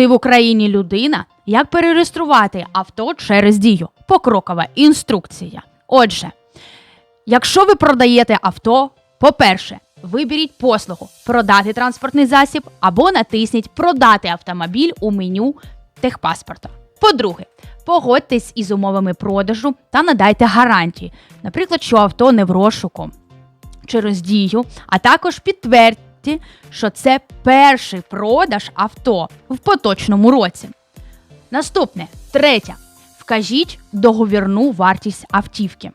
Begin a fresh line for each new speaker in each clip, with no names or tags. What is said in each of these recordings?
Ти в Україні людина? Як перереєструвати авто через дію? Покрокова інструкція. Отже, якщо ви продаєте авто, по-перше, виберіть послугу продати транспортний засіб або натисніть Продати автомобіль у меню техпаспорта. По-друге, погодьтесь із умовами продажу та надайте гарантії, наприклад, що авто не в розшуку через дію, а також підтвердьте, що це перший продаж авто в поточному році. Наступне, третє. Вкажіть договірну вартість автівки.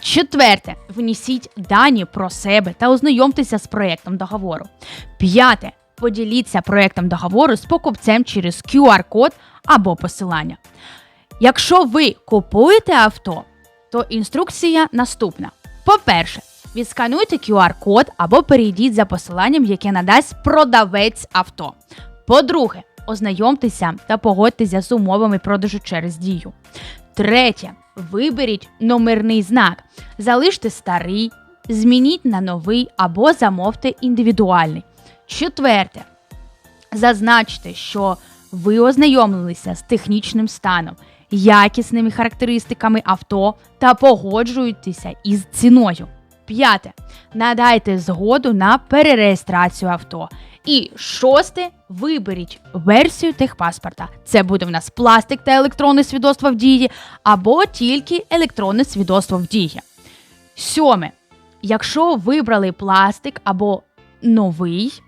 Четверте, внесіть дані про себе та ознайомтеся з проєктом договору. П'яте. Поділіться проєктом договору з покупцем через QR-код або посилання. Якщо ви купуєте авто, то інструкція наступна. По-перше, відскануйте QR-код або перейдіть за посиланням, яке надасть продавець авто. По-друге, ознайомтеся та погодьтеся з умовами продажу через дію. Третє. Виберіть номерний знак. Залиште старий, змініть на новий або замовте індивідуальний. Четверте. Зазначте, що ви ознайомилися з технічним станом, якісними характеристиками авто та погоджуєтеся із ціною. П'яте. Надайте згоду на перереєстрацію авто. І шосте. Виберіть версію техпаспорта. Це буде в нас пластик та електронне свідоцтво в дії, або тільки електронне свідоцтво в дії. Сьоме. Якщо вибрали пластик або новий,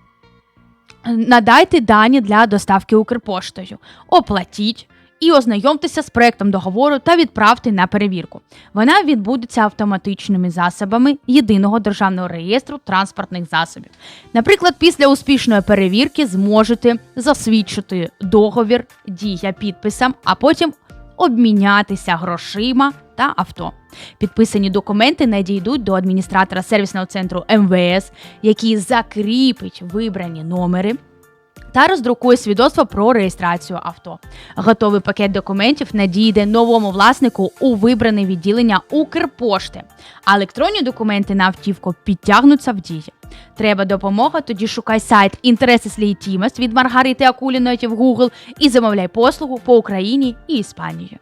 надайте дані для доставки Укрпоштою, оплатіть і ознайомтеся з проектом договору та відправте на перевірку. Вона відбудеться автоматичними засобами єдиного державного реєстру транспортних засобів. Наприклад, після успішної перевірки зможете засвідчити договір, дія підписам, а потім обмінятися грошима та авто. Підписані документи надійдуть до адміністратора сервісного центру МВС, який закріпить вибрані номери та роздрукує свідоцтво про реєстрацію авто. Готовий пакет документів надійде новому власнику у вибране відділення Укрпошти, а електронні документи на автівку підтягнуться в дії. Треба допомога, тоді шукай сайт Інтереси Слійтімес від Маргарити Акуліної в Google і замовляй послугу по Україні і Іспанії.